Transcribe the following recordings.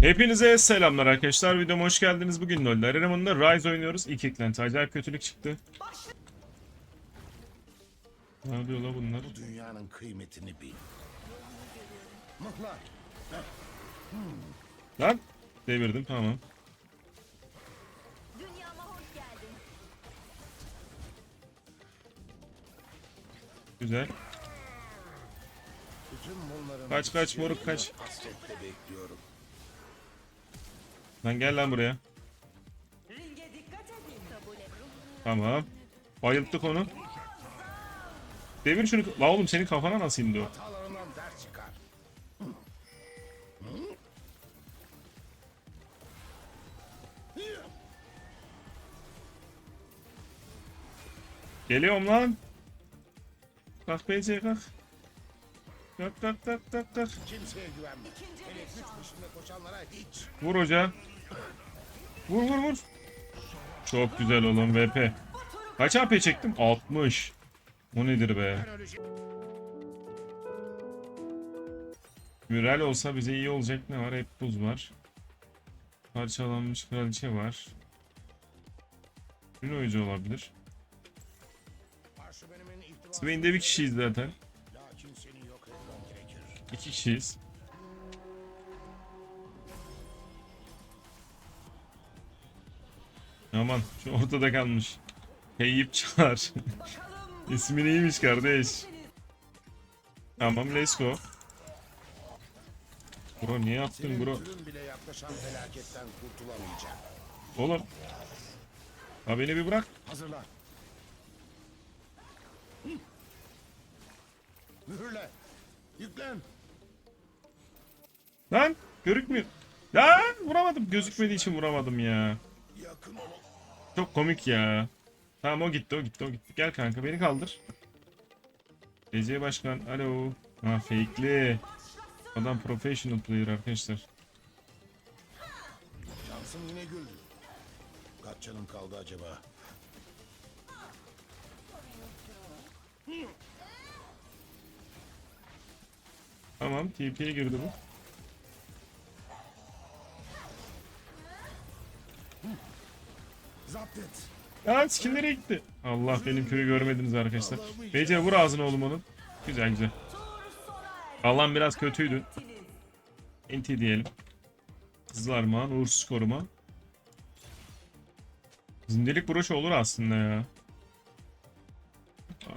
Hepinize selamlar arkadaşlar. Videoma hoş geldiniz. Bugün LoL Arena'mında Rise oynuyoruz. İlk eklenti acayip kötülük çıktı. Ne yapıyor la bunlar? Bu dünyanın kıymetini bil. Lan devirdim tamam. Dünyama hoş geldin. Güzel. Kaç, kaç, moruk, kaç. Hasretle bekliyorum. Lan gel lan buraya. Tamam. Bayılttık onu. Devir şunu. La oğlum senin kafana nasıl indi o? Geliyorum lan. Kalk BC kalk. Kalk kalk kalk kalk kalk. Vur hoca. Vur vur vur. Çok güzel oğlum VP. Kaç AP çektim? 60. O nedir be? Müral olsa bize iyi olacak ne var? Hep buz var. Parçalanmış kraliçe var. Ün oyuncu olabilir. Swain'de bir kişiyiz zaten. İki kişiyiz. Aman şu ortada kalmış. Heyyip çağır. İsmi neymiş kardeş? Tamam let's go. Bro niye yaptın bro? Oğlum. Ha beni bir bırak. Hazırlan. Hı. Mühürle. Yüklen. Lan görükmüyor. Lan vuramadım. Gözükmediği için vuramadım ya. Yakın ol. Çok komik ya. Tamam o gitti o gitti o gitti. Gel kanka beni kaldır. DC Başkan alo. Ha fake'li. Adam professional player arkadaşlar. Şansım yine güldü. Kaç canım kaldı acaba? Tamam TP'ye girdi bu. Aa skill nereye gitti? Allah benim köyü görmediniz arkadaşlar. BC vur ağzına oğlum onun. Güzel güzel. Allah'ım biraz kötüydü. Enti diyelim. Hızlı armağan, uğursuz koruma. Zindelik broşu olur aslında ya. Aa,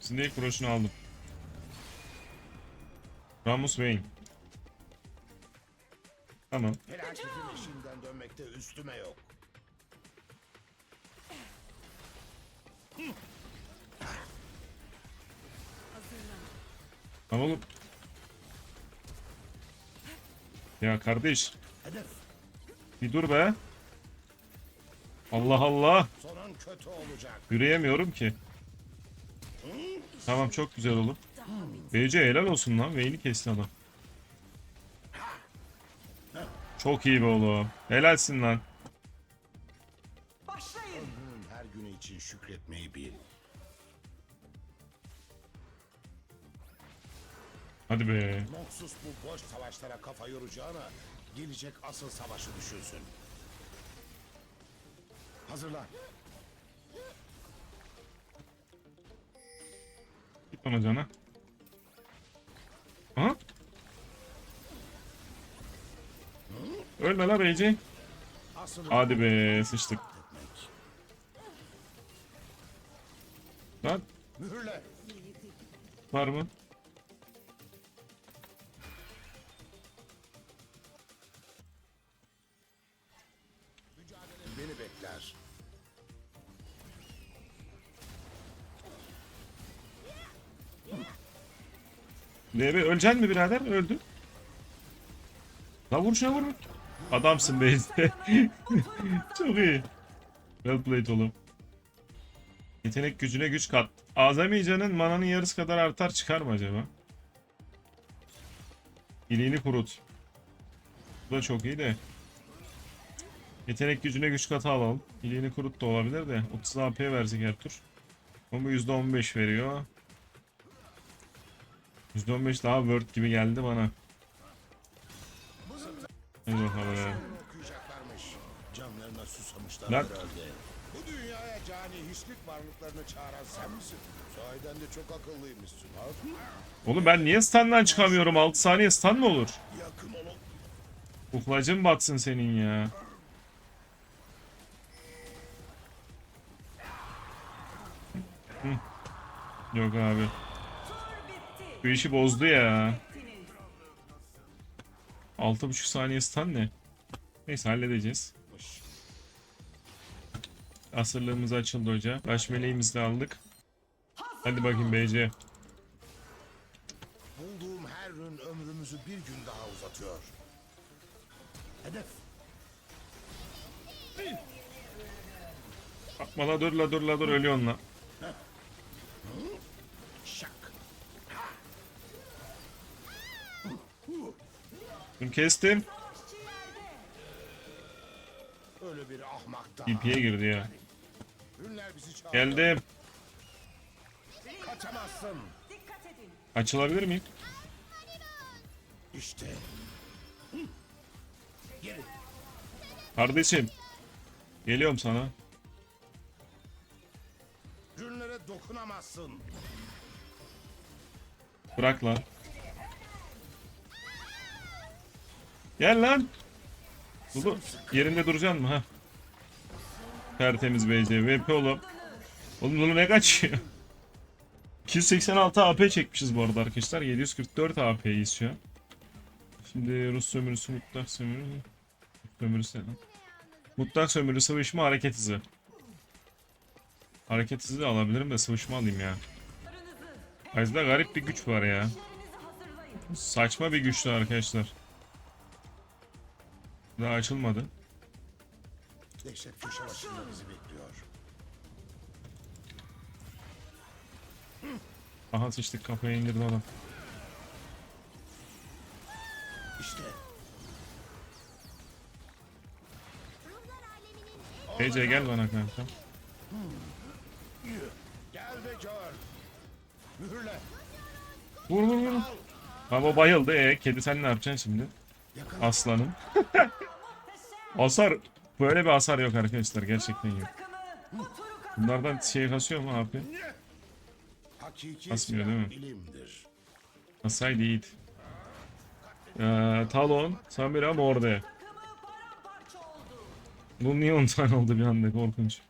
Zindelik broşunu aldım. Ramus Wayne. Tamam. Eşiğinden dönmekte üstüme yok. Tamam oğlum. Ya kardeş. Bir dur be. Allah Allah. Sonun kötü olacak. Yürüyemiyorum ki. Tamam çok güzel olur. BC helal olsun lan. Vayne'i kesti adam. Çok iyi be oğlum. Helalsin lan. Ömrünün her günü için şükretmeyi bil. Hadi be. Noxus bu boş savaşlara kafa yoracağına gelecek asıl savaşı düşünsün. Hazırlan. Git bana cana. Aha. Ölme la. Asıl Hadi be sıçtık. Lan Mühürle. var mı? DB öleceksin mi birader? Öldü. La vur şuna vur. Adamsın Beyzde. Çok iyi. Well played oğlum. Yetenek gücüne güç kat. Azami canın mananın yarısı kadar artar çıkar mı acaba? İliğini kurut. Bu da çok iyi de. Yetenek gücüne güç katı alalım. İliğini kurut da olabilir de. 30 AP versek her tur. Ama bu %15 veriyor. %15 daha word gibi geldi bana. Bakalım. okuyacaklarmış. Canlarına susamışlar Lan. herhalde. Bu dünyaya cani hiçlik varlıklarını çağıran sen misin? Sahiden de çok akıllıymışsın ha? Oğlum ben niye standdan çıkamıyorum? 6 saniye stand mı olur? Yakın olun. Kuklacın batsın senin ya. Hı. Yok abi. Bu işi bozdu ya. Bittiniz. 6.5 saniye stun ne? Neyse halledeceğiz. Asırlığımız açıldı hoca. Baş meleğimizi de aldık. Hadi bakayım BC. Bulduğum her ürün ömrümüzü bir gün daha uzatıyor. Hedef. Atma la dur la dur la dur ölüyorsun la. Dur kestim. Öyle bir ahmak daha. DP'ye girdi ya. Ürünler bizi çağırdı. Geldim. Kaçamazsın. Dikkat edin. Açılabilir miyim? İşte. Geri. Kardeşim. Geliyorum sana. Ürünlere dokunamazsın. Bırak lan. Gel lan. Lulu yerinde duracaksın mı ha? Tertemiz BC. VP oğlum. Oğlum Lulu ne kaçıyor? 286 AP çekmişiz bu arada arkadaşlar. 744 AP'yiz şu an. Şimdi Rus sömürüsü, mutlak sömürü. Sömürüsü ne lan? Mutlak sömürü, sıvışma, hareket hızı. Hareket hızı da alabilirim de sıvışma alayım ya. Ayz'da garip bir güç var ya. Saçma bir güçlü arkadaşlar. Daha açılmadı. Dehşet köşe başında bizi bekliyor. Aha sıçtık kafaya indirdi adam. İşte. BC gel bana kanka. Gel ve gör. Mühürle. Vur vur vur. Baba bayıldı. E kedi sen ne yapacaksın şimdi? Aslanım. hasar. Böyle bir hasar yok arkadaşlar. Gerçekten yok. Bunlardan şey kasıyor mu abi? Silah değil mi? Kasaydı iyiydi. Ee, Talon, Samira, Morde. Bu niye 10 tane oldu bir anda korkunç.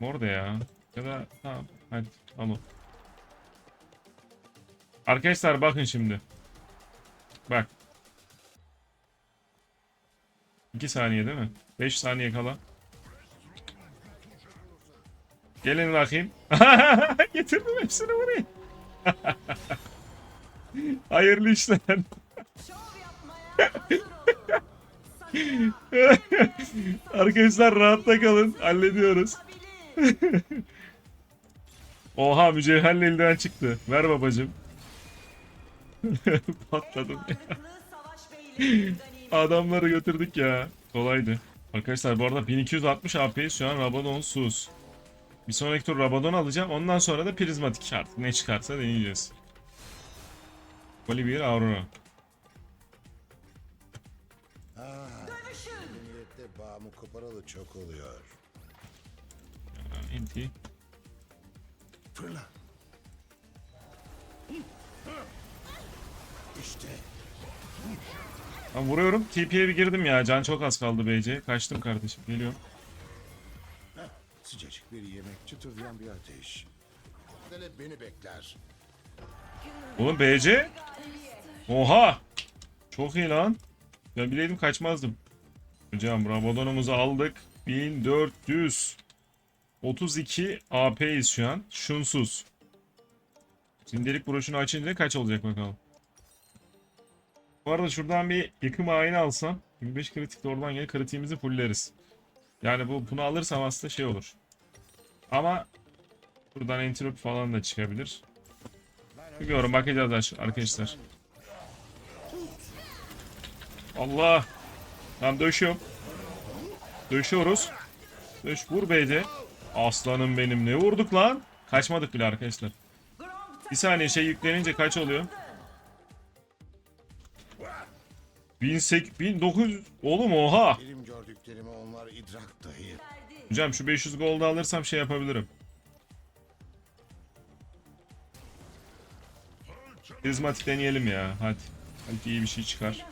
Morde ya. Ya da tamam hadi al o. Arkadaşlar bakın şimdi. Bak. 2 saniye değil mi? 5 saniye kala. Gelin bakayım. Getirdim hepsini buraya. Hayırlı işler. Arkadaşlar rahatta kalın. Hallediyoruz. Oha mücevherli eldiven çıktı. Ver babacım. Patladım. Adamları götürdük ya. Kolaydı. Arkadaşlar bu arada 1260 AP'yiz şu an Rabadon sus. Bir sonraki tur Rabadon alacağım. Ondan sonra da prizmatik artık ne çıkarsa deneyeceğiz. Olivier Aurora. Bağımı koparalı çok oluyor. Aa, Inti. Fırla. İşte. Ben vuruyorum. TP'ye bir girdim ya. Can çok az kaldı BC. Kaçtım kardeşim. Geliyorum. Sıcacık bir yemek, çıtırdayan bir ateş. Dele beni bekler. Oğlum BC. Oha. Çok iyi lan. Ben bileydim kaçmazdım. Hocam Rabadon'umuzu aldık. 1400. 32 AP'yiz şu an. Şunsuz. Sindirik broşunu açınca kaç olacak bakalım. Arada şuradan bir yıkım ayini alsam 25 kritik de oradan gel kritiğimizi fulleriz. Yani bu bunu alırsam aslında şey olur. Ama buradan entropi falan da çıkabilir. Bilmiyorum bakacağız arkadaşlar. Allah. Tamam döşüyorum. Döşüyoruz. Döş vur BC. Aslanım benim ne vurduk lan? Kaçmadık bile arkadaşlar. Bir saniye şey yüklenince kaç oluyor? 1800 1900 oğlum oha. Benim gördüklerimi onlar idrak dahi. Hocam şu 500 gold alırsam şey yapabilirim. Prizmatik deneyelim ya hadi. Belki iyi bir şey çıkar.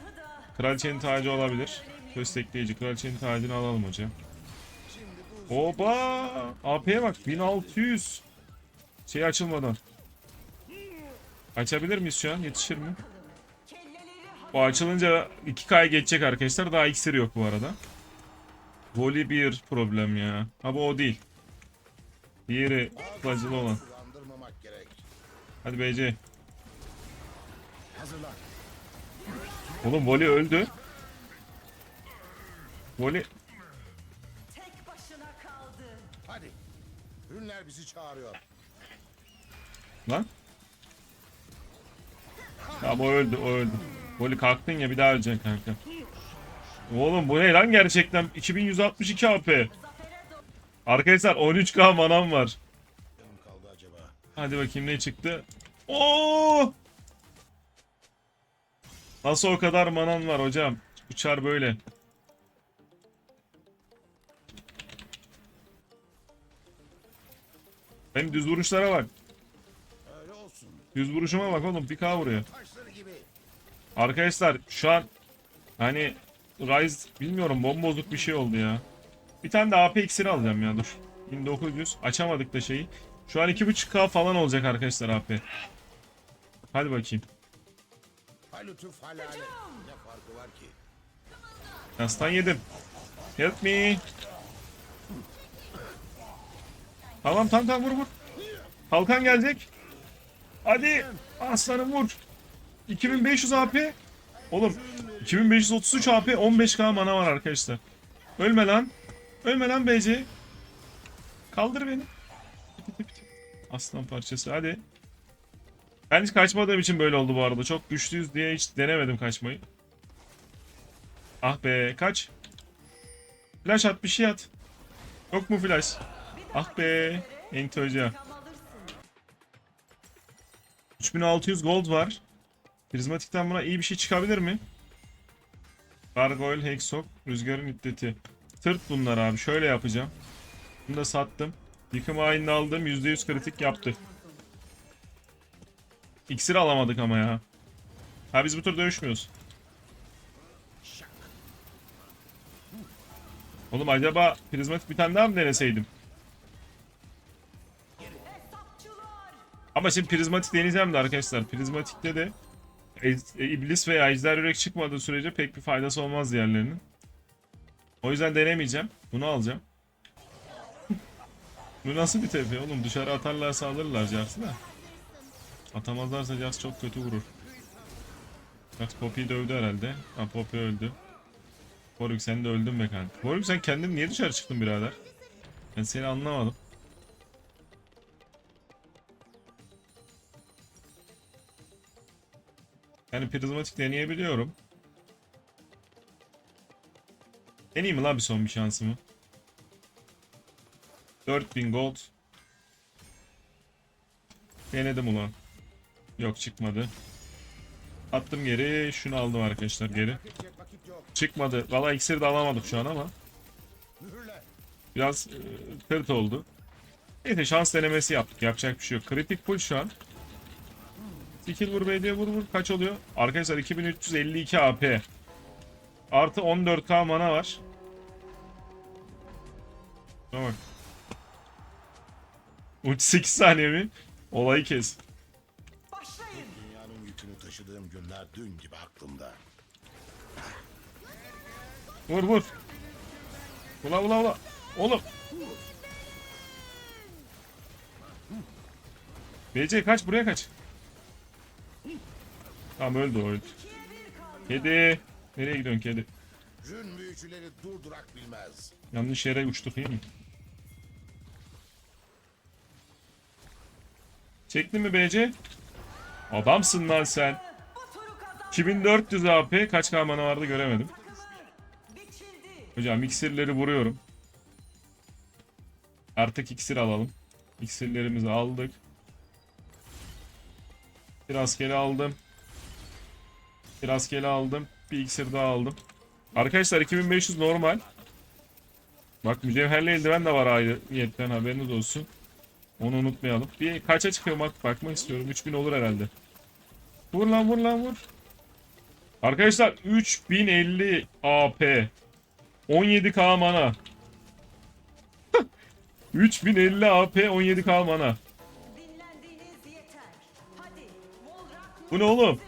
Kraliçenin tacı olabilir. Köstekleyici kraliçenin tacını alalım hocam. Oba! AP'ye bak 1600. Şey açılmadan. Açabilir miyiz şu an? Yetişir mi? Bu açılınca 2K'ya geçecek arkadaşlar. Daha iksir yok bu arada. Voli bir problem ya. Ha bu o değil. Diğeri tıklacılı olan. Hadi BC. Oğlum Voli öldü. Voli. Hadi. Ürünler bizi çağırıyor. Lan. Ya bu öldü o öldü. Voli kalktın ya bir daha öleceksin kanka. Oğlum bu ne lan gerçekten 2162 AP. Arkadaşlar 13k manam var. Hadi bakayım ne çıktı. Oo! Nasıl o kadar manan var hocam? Uçar böyle. Benim düz vuruşlara bak. Düz vuruşuma bak oğlum. Bir K vuruyor. Arkadaşlar şu an hani Rise bilmiyorum bombozluk bir şey oldu ya. Bir tane de AP iksiri alacağım ya dur. 1900 açamadık da şeyi. Şu an 2.5k falan olacak arkadaşlar AP. Hadi bakayım. Yastan yedim. Help me. Tamam tamam tamam vur vur. Kalkan gelecek. Hadi aslanım vur. 2500 AP. Oğlum 2533 AP 15k mana var arkadaşlar. Ölme lan. Ölme lan BC. Kaldır beni. Aslan parçası hadi. Ben hiç kaçmadığım için böyle oldu bu arada. Çok güçlüyüz diye hiç denemedim kaçmayı. Ah be kaç. Flash at bir şey at. Yok mu flash? Ah be. Enti hoca. Tam alırsın. 3600 gold var. Prizmatikten buna iyi bir şey çıkabilir mi? Gargoyle, Hexok, Rüzgarın iddeti. Tırt bunlar abi. Şöyle yapacağım. Bunu da sattım. Yıkım ayını aldım. %100 kritik yaptı. İksir alamadık ama ya. Ha biz bu tur dövüşmüyoruz. Oğlum acaba prizmatik bir tane daha mı deneseydim? Ama şimdi prizmatik deneyeceğim de arkadaşlar. Prizmatikte de iblis veya ejder yürek çıkmadığı sürece pek bir faydası olmaz diğerlerinin. O yüzden denemeyeceğim. Bunu alacağım. Bu nasıl bir tepe oğlum? Dışarı atarlarsa alırlar Jax'ı da. Atamazlarsa Jax çok kötü vurur. Jax Poppy'yi dövdü herhalde. Ha Poppy öldü. Boruk sen de öldün be kanka. Boruk sen kendin niye dışarı çıktın birader? Ben seni anlamadım. Yani prizmatik deneyebiliyorum. Deneyeyim mi lan bir son bir şansımı? 4000 gold. Denedim ulan. Yok çıkmadı. Attım geri. Şunu aldım arkadaşlar geri. Çıkmadı. Valla iksiri de alamadık şu an ama. Biraz e, tırt oldu. Neyse şans denemesi yaptık. Yapacak bir şey yok. Kritik full şu an. Skill vur BD vur vur. Kaç oluyor? Arkadaşlar 2352 AP. Artı 14k mana var. Şuna bak. Ulti 8 saniye mi? Olayı kes. Dünyanın yükünü taşıdığım günler dün gibi aklımda. Vur vur. Ula ula ula. Oğlum. BC kaç buraya kaç. Tamam öldü öldü. Kedi. Nereye gidiyorsun kedi? Rün büyücüleri durdurak bilmez. Yanlış yere uçtuk iyi mi? Çektin mi BC? Adamsın lan sen. Bu turu kazan. 2400 AP kaç kamana vardı göremedim. Hocam iksirleri vuruyorum. Artık iksir alalım. İksirlerimizi aldık. Bir askeri aldım. Askeri aldım. Bir iksir daha aldım. Arkadaşlar 2500 normal. Bak mücevherli eldiven de var ayrıyetten haberiniz olsun. Onu unutmayalım. Bir kaça çıkıyor bak bakmak istiyorum. 3000 olur herhalde. Vur lan vur lan vur. Arkadaşlar 3050 AP. 17k mana. 3050 AP 17k mana. Bu ne oğlum?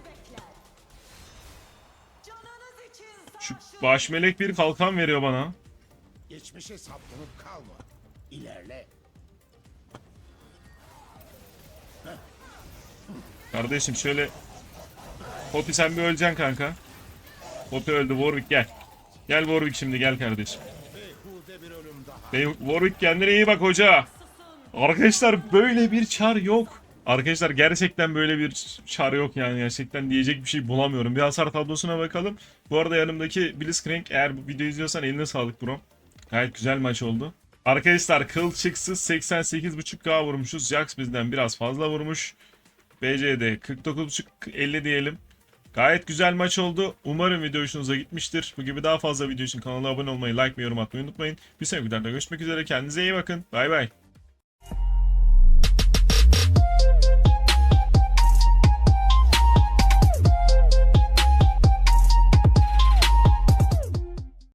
Şu baş melek bir kalkan veriyor bana. Geçmişe saplanıp kalma. İlerle. Kardeşim şöyle Poppy sen bir öleceksin kanka. Poppy öldü Warwick gel. Gel Warwick şimdi gel kardeşim. Bey Warwick kendine iyi bak hoca. Arkadaşlar böyle bir çar yok. Arkadaşlar gerçekten böyle bir çar yok yani gerçekten diyecek bir şey bulamıyorum. Bir hasar tablosuna bakalım. Bu arada yanımdaki Blitzcrank eğer bu videoyu izliyorsan eline sağlık bro. Gayet güzel maç oldu. Arkadaşlar kılçıksız 88.5k vurmuşuz. Jax bizden biraz fazla vurmuş. BC'de 49.5 50 diyelim. Gayet güzel maç oldu. Umarım video hoşunuza gitmiştir. Bu gibi daha fazla video için kanala abone olmayı, like ve yorum atmayı unutmayın. Bir sonraki videoda görüşmek üzere. Kendinize iyi bakın. Bay bay.